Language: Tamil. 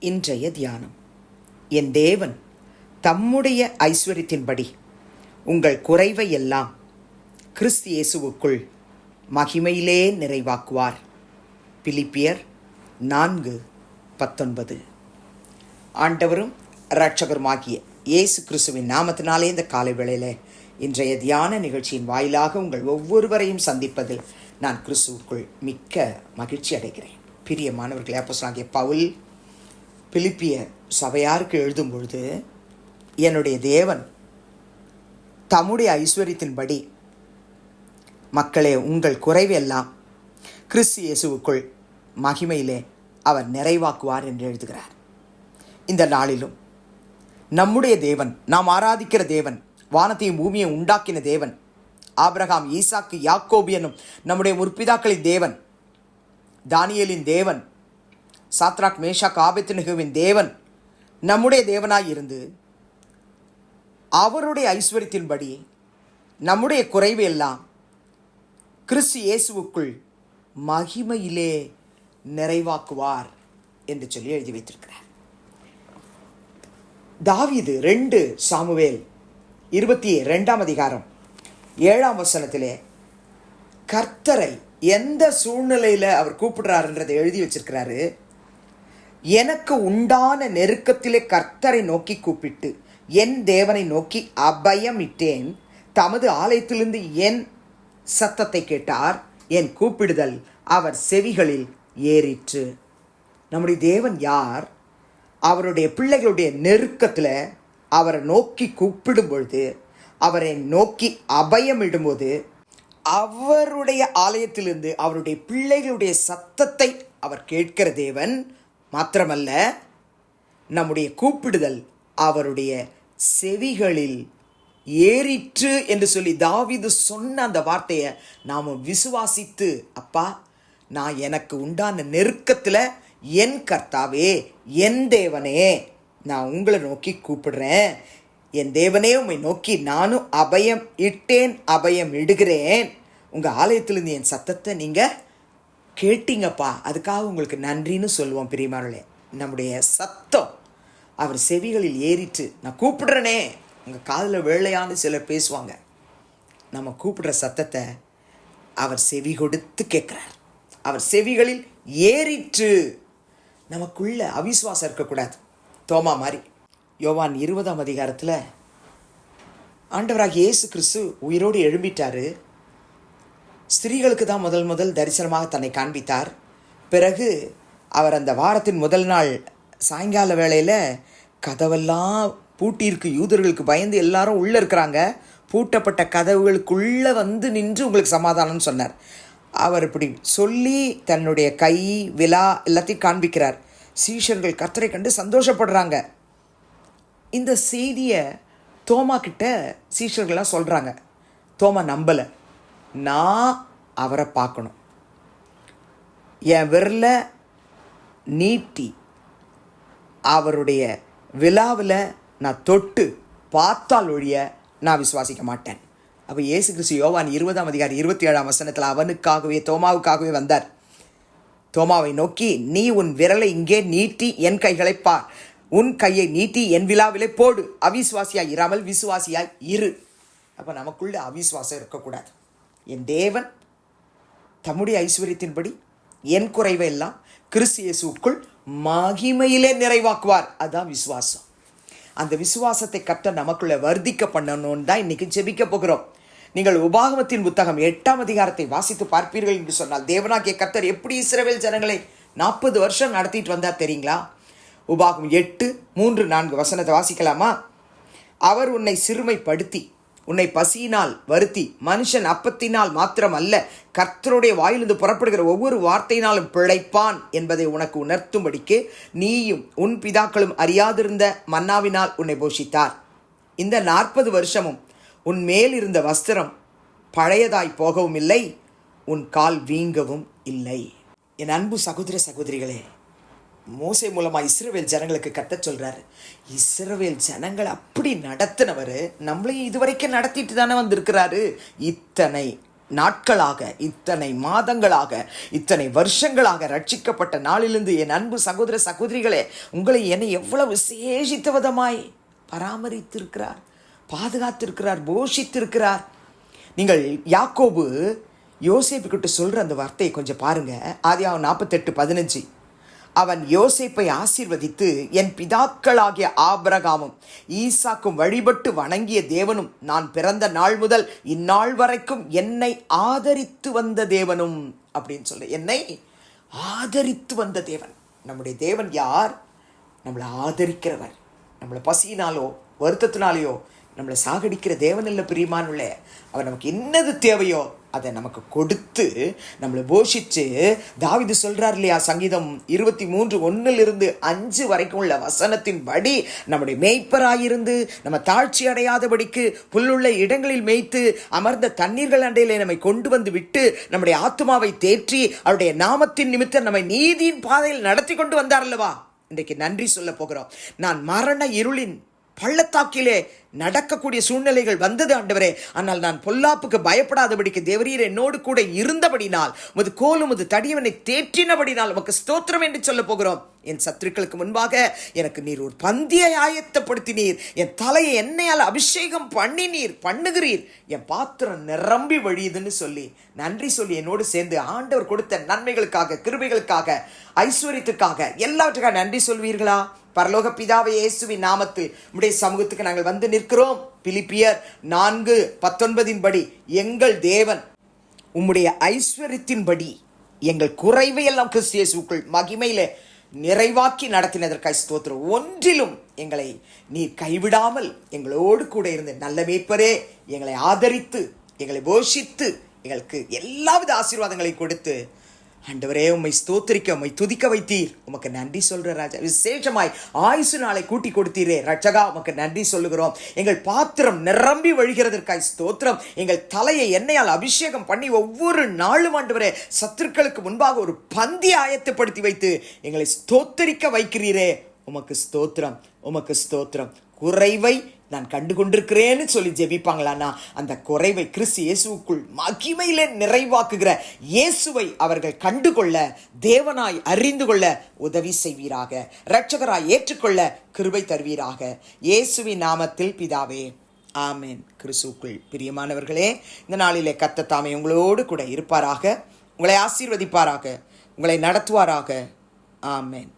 இன்றைய தியானம். என் தேவன் தம்முடைய ஐஸ்வர்யத்தின்படி உங்கள் குறைவை எல்லாம் கிறிஸ்து இயேசுவுக்குள் மகிமையிலே நிறைவாக்குவார். பிலிப்பியர் நான்கு பத்தொன்பது. ஆண்டவரும் இரட்சகருமாகிய இயேசு கிறிஸ்துவின் நாமத்தினாலே இந்த காலை வேளையில் இன்றைய தியான நிகழ்ச்சியின் வாயிலாக உங்கள் ஒவ்வொருவரையும் சந்திப்பதில் நான் கிறிஸ்துவுக்குள் மிக்க மகிழ்ச்சி அடைகிறேன். பிரியமானவர்களே அப்போஸ்தலனாகிய பவுல் பிலிப்பிய சபையாருக்கு எழுதும் பொழுது என்னுடைய தேவன் தம்முடைய ஐஸ்வர்யத்தின்படி மக்களே உங்கள் குறைவெல்லாம் கிறிஸ்து இயேசுவுக்குள் மகிமையிலே அவர் நிறைவாக்குவார் என்று எழுதுகிறார். இந்த நாளிலும் நம்முடைய தேவன் நாம் ஆராதிக்கிற தேவன் வானத்தையும் பூமியை உண்டாக்கின தேவன் ஆப்ரஹாம் ஈசாக்கு யாக்கோபி என்னும் நம்முடைய முற்பிதாக்களின் தேவன் தானியலின் தேவன் சாத்ராக் மேஷா காபத்து ஆபத்தினுகுவின் தேவன் நம்முடைய தேவனாய் இருந்து அவருடைய ஐஸ்வர்யத்தின்படி நம்முடைய குறைவு எல்லாம் கிறிஸ்து இயேசுவுக்குள் மகிமையிலே நிறைவாக்குவார் என்று சொல்லி எழுதி வைத்திருக்கிறார். தாவீது ரெண்டு சாமுவேல் இருபத்தி ரெண்டாம் அதிகாரம் ஏழாம் வசனத்திலே கர்த்தரை எந்த சூழ்நிலையில் அவர் கூப்பிடுறாருன்றதை எழுதி வச்சிருக்கிறாரு? எனக்கு உண்டான நெருக்கத்திலே கர்த்தரை நோக்கி கூப்பிட்டு என் தேவனை நோக்கி அபயமிட்டேன். தமது ஆலயத்திலிருந்து என் சத்தத்தை கேட்டார். என் கூப்பிடுதல் அவர் செவிகளில் ஏறிற்று. நம்முடைய தேவன் யார்? அவருடைய பிள்ளைகளுடைய நெருக்கத்தில் அவரை நோக்கி கூப்பிடும் பொழுது அவரை நோக்கி அபயமிடும்போது அவருடைய ஆலயத்திலிருந்து அவருடைய பிள்ளைகளுடைய சத்தத்தை அவர் கேட்கிற தேவன் மாத்திரமல்ல நம்முடைய கூப்பிடுதல் அவருடைய செவிகளில் ஏறிற்று என்று சொல்லி தாவீது சொன்ன அந்த வார்த்தையை நாம் விசுவாசித்து அப்பா நான் எனக்கு உண்டான நெருக்கத்தில் என் கர்த்தாவே என் தேவனே நான் உங்களை நோக்கி கூப்பிடுறேன். என் தேவனே உண்மை நோக்கி நானும் அபயம் இட்டேன் அபயம் இடுகிறேன். உங்கள் ஆலயத்திலிருந்து என் சத்தத்தை நீங்கள் கேட்டீங்கப்பா. அதுக்காக உங்களுக்கு நன்றின்னு சொல்லுவோம் பிரியமானே நம்முடைய சத்தம் அவர் செவிகளில் ஏறிட்டு நான் கூப்பிடுறேனே. உங்கள் காதில் வேளையான்னு சிலர் பேசுவாங்க. நம்ம கூப்பிடுற சத்தத்தை அவர் செவி கொடுத்து கேட்குறார். அவர் செவிகளில் ஏறிற்று நமக்குள்ள அவிஸ்வாசம் இருக்கக்கூடாது. தோமா மாதிரி யோவான் இருபதாம் அதிகாரத்தில் ஆண்டவராக இயேசு கிறிஸ்து உயிரோடு எழும்பிட்டாரு. ஸ்திரீகளுக்கு தான் முதல் முதல் தரிசனமாக தன்னை காண்பித்தார். பிறகு அவர் அந்த வாரத்தின் முதல் நாள் சாயங்கால வேளையில் கதவெல்லாம் பூட்டியிருக்கு. யூதர்களுக்கு பயந்து எல்லாரும் உள்ளே இருக்கிறாங்க. பூட்டப்பட்ட கதவுகளுக்குள்ளே வந்து நின்று உங்களுக்கு சமாதானம்னு சொன்னார். அவர் இப்படி சொல்லி தன்னுடைய கை விழா எல்லாத்தையும் காண்பிக்கிறார். சீஷர்கள் கர்த்தரை கண்டு சந்தோஷப்படுறாங்க. இந்த செய்தியை தோமா கிட்ட சீஷர்கள்லாம் சொல்கிறாங்க தோமா நம்பலை. நான் அவரை பார்க்கணும். என் விரலை நீட்டி அவருடைய விழாவில் நான் தொட்டு பார்த்தால் ஒழிய நான் விசுவாசிக்க மாட்டேன். அப்போ இயேசு கிறிஸ்து யோவான் இருபதாம் அதிகாரி இருபத்தி ஏழாம் வசனத்தில் அவனுக்காகவே தோமாவுக்காகவே வந்தார். தோமாவை நோக்கி நீ உன் விரலை இங்கே நீட்டி என் கைகளை பார். உன் கையை நீட்டி என் விழாவிலே போடு. அவிசுவாசியாய் இராமல் விசுவாசியாய் இரு. அப்போ நமக்குள்ள அவிசுவாசம் இருக்கக்கூடாது. என் தேவன் தம்முடைய ஐஸ்வர்யத்தின்படி என் குறைவை எல்லாம் கிறிஸ்து இயேசுக்குள் மகிமையிலே நிறைவாக்குவார். அதான் விசுவாசம். அந்த விசுவாசத்தை கட்ட நமக்குள்ள வர்த்திக்க பண்ணணும்னு தான் இன்னைக்கு ஜெபிக்க போகிறோம். நீங்கள் உபாகமத்தின் புத்தகம் எட்டாம் அதிகாரத்தை வாசித்து பார்ப்பீர்கள் என்று சொன்னால் தேவனாகிய கர்த்தர் எப்படி இஸ்ரவேல் ஜனங்களை நாற்பது வருஷம் நடத்திட்டு வந்தார் தெரியுங்களா? உபாகம் எட்டு மூன்று நான்கு வசனத்தை வாசிக்கலாமா? அவர் உன்னை சிறுமைப்படுத்தி உன்னை பசியினால் வருத்தி மனுஷன் அப்பத்தினால் மாத்திரம் அல்ல கர்த்தருடைய வாயிலிருந்து புறப்படுகிற ஒவ்வொரு வார்த்தையினாலும் பிழைப்பான் என்பதை உனக்கு உணர்த்தும்படிக்கு நீயும் உன் பிதாக்களும் அறியாதிருந்த மன்னாவினால் உன்னை போஷித்தார். இந்த நாற்பது வருஷமும் உன் மேல் இருந்த வஸ்திரம் பழையதாய் போகவும் இல்லை உன் கால் வீங்கவும் இல்லை. என் அன்பு சகோதர சகோதரிகளே மோசை மூலமாக இஸ்ரவேல் ஜனங்களுக்கு கத்த சொல்கிறாரு இஸ்ரவேல் ஜனங்கள் அப்படி நடத்தினவர் நம்மளையும் இதுவரைக்கும் நடத்திட்டு தானே வந்திருக்கிறாரு. இத்தனை நாட்களாக இத்தனை மாதங்களாக இத்தனை வருஷங்களாக ரட்சிக்கப்பட்ட நாளிலிருந்து என் அன்பு சகோதர சகோதரிகளே உங்களை என்னை எவ்வளவு விசேஷித்த விதமாய் பராமரித்திருக்கிறார் பாதுகாத்திருக்கிறார் போஷித்திருக்கிறார். நீங்கள் யாக்கோபு கிட்ட சொல்கிற அந்த வார்த்தையை கொஞ்சம் பாருங்கள் ஆதியாகம் நாற்பத்தெட்டு பதினஞ்சு. அவன் யோசிப்பை ஆசீர்வதித்து என் பிதாக்களாகிய ஆபிரகாமும் ஈசாக்கும் வழிபட்டு வணங்கிய தேவனும் நான் பிறந்த நாள் முதல் இந்நாள் வரைக்கும் என்னை ஆதரித்து வந்த தேவனும் அப்படின்னு சொல்ல. என்னை ஆதரித்து வந்த தேவன். நம்முடைய தேவன் யார்? நம்மளை ஆதரிக்கிறவர். நம்மளை பசியினாலோ வருத்தத்தினாலேயோ நம்மளை சாகடிக்கிற தேவன் இல்லை பிரியமானுள்ள. அவர் நமக்கு என்னது தேவையோ அதை நமக்கு கொடுத்து நம்மளை போஷித்து தாவிது சொல்கிறார் இல்லையா? சங்கீதம் இருபத்தி மூன்று ஒன்றிலிருந்து அஞ்சு வரைக்கும் உள்ள வசனத்தின் படி நம்முடைய மேய்ப்பராயிருந்து நம்ம தாழ்ச்சி அடையாதபடிக்கு புல்லுள்ள இடங்களில் மேய்த்து அமர்ந்த தண்ணீர்கள் அண்டையிலே நம்மை கொண்டு வந்து விட்டு நம்முடைய ஆத்மாவை தேற்றி அவருடைய நாமத்தின் நிமித்தம் நம்மை நீதியின் பாதையில் நடத்தி கொண்டு வந்தார் அல்லவா? இன்றைக்கு நன்றி சொல்ல போகிறோம். நான் மரண இருளின் பள்ளத்தாக்கிலே நடக்கக்கூடிய சூழ்நிலைகள் வந்தது ஆண்டவரே. ஆனால் நான் பொல்லாப்புக்கு பயப்படாதபடிக்கு தேவரீர் என்னோடு கூட இருந்தபடினால் உமது கோலும் உமது தடியவனை தேற்றினபடினால் உமக்கு ஸ்தோத்திரம் என்று சொல்ல போகிறோம். என் சத்துருக்களுக்கு முன்பாக எனக்கு நீர் ஒரு பந்தியை ஆயத்தப்படுத்தினீர். என் தலையை எண்ணெயால் அபிஷேகம் பண்ணினீர் பண்ணுகிறீர். என் பாத்திரம் நிரம்பி வழியுதுன்னு சொல்லி நன்றி சொல்லி என்னோடு சேர்ந்து ஆண்டவர் கொடுத்த நன்மைகளுக்காக கிருபைகளுக்காக ஐஸ்வர்யத்துக்காக எல்லாவற்றுக்காக நன்றி சொல்வீர்களா? பரலோக பிதாவை இயேசுவின் நாமத்தில் உடைய சமூகத்துக்கு நாங்கள் வந்து நிற்கிறோம். பிலிப்பியர் நான்கு பத்தொன்பதின் படி எங்கள் தேவன் உம்முடைய ஐஸ்வர்யத்தின்படி எங்கள் குறைவை எல்லாம் கிறிஸ்து இயேசுக்குள் மகிமையில நிறைவாக்கி நடத்தினதற்காய் ஸ்தோத்திரம். ஒன்றிலும் எங்களை நீர் கைவிடாமல் எங்களோடு கூட இருந்து நல்ல மேய்ப்பரே எங்களை ஆதரித்து எங்களை போஷித்து எங்களுக்கு எல்லாவித ஆசீர்வாதங்களை கொடுத்து ஆண்டவரே உம்மை ஸ்தோத்திரிக்க உம்மை துதிக்க வைத்தீர். உமக்கு நன்றி சொல்ற ராஜா விசேஷமாய் ஆயுசு நாளை கூட்டி கொடுத்தீரே. ரட்சகா உமக்கு நன்றி சொல்லுகிறோம். எங்கள் பாத்திரம் நிரம்பி வழிகிறதற்காய் ஸ்தோத்திரம். எங்கள் தலையை எண்ணெயால் அபிஷேகம் பண்ணி ஒவ்வொரு நாளும் ஆண்டவரே சத்துருக்களுக்கு முன்பாக ஒரு பந்தி ஆயத்தப்படுத்தி வைத்து எங்களை ஸ்தோத்தரிக்க வைக்கிறீரே. உமக்கு ஸ்தோத்திரம் உமக்கு ஸ்தோத்திரம். குறைவை நான் கண்டு கொண்டிருக்கிறேன்னு சொல்லி ஜெபிப்பாங்களான்னா அந்த குறைவை கிறிஸ்து இயேசுவுக்குள் மகிமையிலே நிறைவாக்குகிற இயேசுவை அவர்கள் கண்டுகொள்ள தேவனாய் அறிந்து கொள்ள உதவி செய்வீராக. இரட்சகராய் ஏற்றுக்கொள்ள கிருபை தருவீராக. இயேசுவின் நாமத்தில் பிதாவே ஆமேன். கிறிஸ்துக்குள் பிரியமானவர்களே இந்த நாளிலே கத்த தாமே உங்களோடு கூட இருப்பாராக. உங்களை ஆசீர்வதிப்பாராக. உங்களை நடத்துவாராக. ஆமேன்.